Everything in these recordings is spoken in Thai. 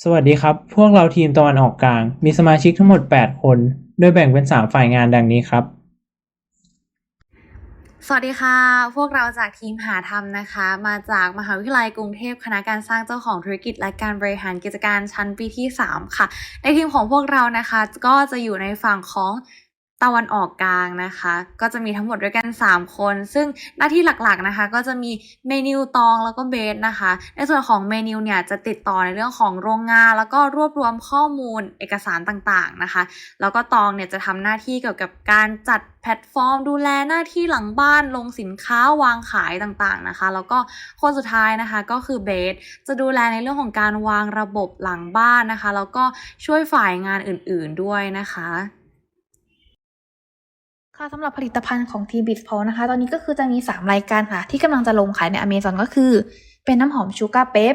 สวัสดีครับ พวกเราทีมตะวันออกกลาง มีสมาชิกทั้งหมด 8 คน โดยแบ่งเป็น 3 ฝ่ายงานดังนี้ครับ สวัสดีค่ะ พวกเราจากทีมหาธรรมนะคะ มาจากมหาวิทยาลัยกรุงเทพคณะการสร้างเจ้าของธุรกิจและการบริหารกิจการชั้นปีที่ 3 ค่ะ ในทีมของพวกเรานะคะ ก็จะอยู่ในฝั่งของ ตะวันออกกลางนะคะ ก็จะมีทั้งหมดด้วยกัน 3 คน ซึ่งหน้าที่หลักๆนะคะ ก็จะมีเมนิวตองแล้วก็เบสนะคะ ในส่วนของเมนิวเนี่ยจะติดต่อในเรื่องของโรงงาน แล้วก็รวบรวมข้อมูลเอกสารต่างๆนะคะ แล้วก็ตองเนี่ยจะทำหน้าที่เกี่ยวกับการจัดแพลตฟอร์ม ดูแลหน้าที่หลังบ้านลงสินค้าวางขายต่างๆนะคะ แล้วก็คนสุดท้ายนะคะก็คือเบสจะดูแลในเรื่องของการวางระบบหลังบ้านนะคะ แล้วก็ช่วยฝ่ายงานอื่นๆด้วยนะคะ คะสำหรับผลิตภัณฑ์ของทีบิสพอนะคะ ตอนนี้ก็คือจะมี 3 รายการค่ะ ที่กำลังจะลงขายในอเมซอนก็คือ เป็นน้ำหอมชูการ์เป๊ป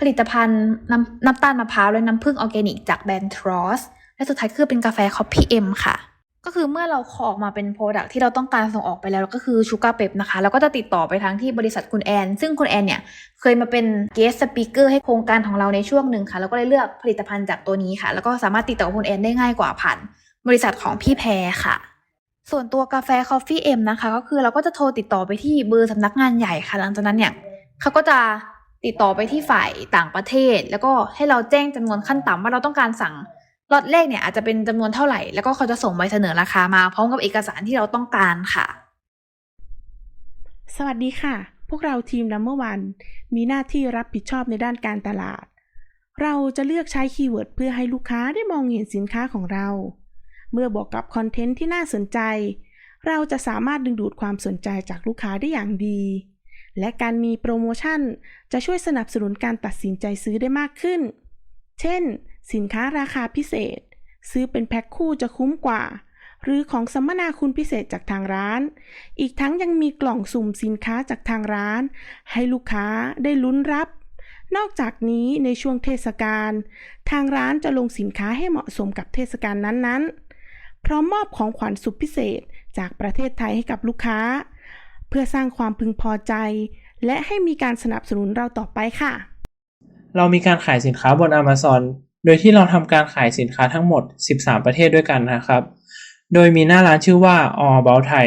ผลิตภัณฑ์น้ำน้ำตาลมะพร้าวและน้ำผึ้งออร์แกนิกจากแบรนด์ทรอสและสุดท้ายคือเป็นกาแฟคอฟฟี่เอ็มค่ะ ก็คือเมื่อเราขอออกมาเป็นโปรดักที่เราต้องการส่งออกไปแล้วก็คือชูการ์เป๊ปนะคะแล้วก็จะติดต่อไปทางที่บริษัทคุณแอน ซึ่งคุณแอนเนี่ยเคยมาเป็นเกสต์สปีกเกอร์ให้โครงการของเราในช่วงหนึ่งค่ะแล้วก็เลยเลือกผลิตภัณฑ์จากตัวนี้ค่ะ แล้วก็สามารถติดต่อคุณแอนได้ง่ายกว่าผ่านบริษัทของพี่แพรค่ะ ส่วนตัวกาแฟ Coffee M นะคะ ก็คือเราก็จะโทรติดต่อไปที่เบอร์สำนักงานใหญ่ค่ะ หลังจากนั้นเนี่ยเขาก็จะติดต่อไปที่ฝ่ายต่างประเทศ แล้วก็ให้เราแจ้งจำนวนขั้นต่ำว่าเราต้องการสั่งล็อตแรกเนี่ยอาจจะเป็นจำนวนเท่าไหร่ แล้วก็เขาจะส่งใบเสนอราคามา พร้อมกับเอกสารที่เราต้องการค่ะ สวัสดีค่ะ พวกเราทีม Number One มีหน้าที่รับผิดชอบในด้านการตลาด เราจะเลือกใช้คีย์เวิร์ดเพื่อให้ลูกค้าได้มองเห็นสินค้าของเรา เมื่อบวกกับคอนเทนต์ที่น่าสนใจ เราจะสามารถดึงดูดความสนใจจากลูกค้าได้อย่างดี และการมีโปรโมชั่นจะช่วยสนับสนุนการตัดสินใจซื้อได้มากขึ้น เช่น สินค้าราคาพิเศษ ซื้อเป็นแพ็คคู่จะคุ้มกว่า หรือของสัมมนาคุณพิเศษจากทางร้าน อีกทั้งยังมีกล่องสุ่มสินค้าจากทางร้าน ให้ลูกค้าได้ลุ้นรับนอกจากนี้ในช่วงเทศกาลทางร้านจะลงสินค้าให้เหมาะสมกับเทศกาลนั้นๆ พร้อมมอบของขวัญสุดพิเศษจากประเทศไทยให้กับลูกค้า เพื่อสร้างความพึงพอใจ และให้มีการสนับสนุนเราต่อไปค่ะ เรามีการขายสินค้าบน Amazon โดยที่เราทำการขายสินค้าทั้งหมด 13 ประเทศด้วยกันนะครับ โดยมีหน้าร้านชื่อว่า All About Thai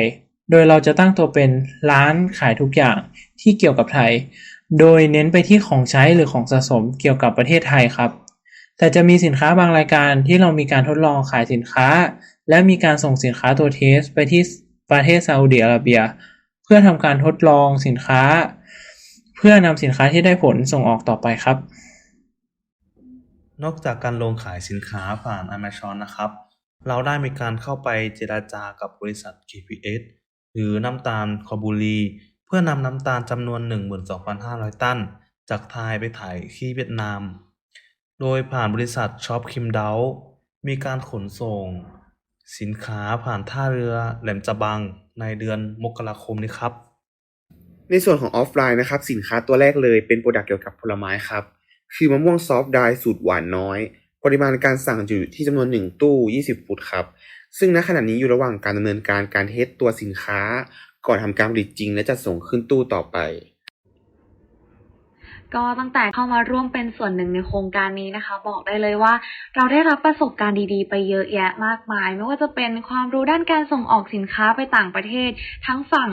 โดยเราจะตั้งตัวเป็นร้านขายทุกอย่างที่เกี่ยวกับไทย โดยเน้นไปที่ของใช้หรือของสะสมเกี่ยวกับประเทศไทยครับ แต่จะมีสินค้าบางรายการที่เรามีการทดลองขายสินค้า และมีการส่งสินค้าตัวเทสไปที่ประเทศซาอุดิอาระเบีย เพื่อทำการทดลองสินค้า เพื่อนำสินค้าที่ได้ผลส่งออกต่อไปครับ นอกจากการลงขายสินค้าผ่าน Amazon นะครับ เราได้มีการเข้าไปเจราจากับบริษัท KPS หรือน้ำตาลคอบุรี เพื่อนำน้ำตาลจำนวน 12,500 ตัน จากไทยไปถ่ายที่เวียดนาม โดยผ่านบริษัทช็อปคิมเดามีการขนส่ง สินค้าผ่านท่าเรือแหลมจะบังในเดือนมกราคมนี้ครับ ในส่วนของออฟไลน์นะครับ สินค้าตัวแรกเลยเป็นโปรดักต์เกี่ยวกับผลไม้ครับ คือมะม่วงซอฟต์ไดร์สูตรหวานน้อย ปริมาณการสั่งอยู่ที่จำนวน 1 ตู้ 20 ฟุตครับ ซึ่งณขณะนี้อยู่ระหว่างการดำเนินการการเทสตัวสินค้า ก่อนทำการผลิตจริงและจะส่งขึ้นตู้ต่อไป ก็ตั้งแต่เข้ามาร่วมเป็นส่วนหนึ่งในโครงการนี้นะคะ บอกได้เลยว่า เราได้รับประสบการณ์ดีๆ ไปเยอะแยะมากมาย ไม่ว่าจะเป็นความรู้ด้านการส่งออกสินค้าไปต่างประเทศ ทั้งฝั่ง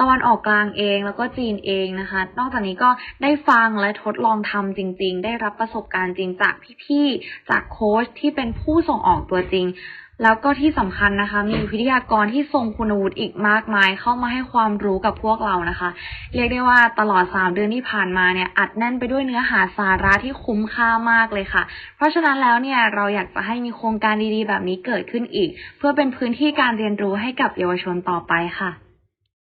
ตะวันออกกลางเองแล้วก็จีนเองนะคะ นอกจากนี้ก็ได้ฟังและทดลองทำจริง ๆ ได้รับประสบการณ์จริงจากพี่ๆจากโค้ชที่เป็นผู้ส่งออกตัวจริง แล้วก็ที่สำคัญนะคะ มีวิทยากรที่ทรงคุณวุฒิอีกมากมาย เข้ามาให้ความรู้กับพวกเรานะคะ เรียกได้ว่าตลอด 3 เดือนที่ผ่านมาเนี่ยอัดแน่นไปด้วยเนื้อหาสาระที่คุ้มค่ามากเลยค่ะ เพราะฉะนั้นแล้วเนี่ยเราอยากจะให้มีโครงการดีๆ แบบนี้เกิดขึ้นอีก เพื่อเป็นพื้นที่การเรียนรู้ให้กับเยาวชนต่อไปค่ะ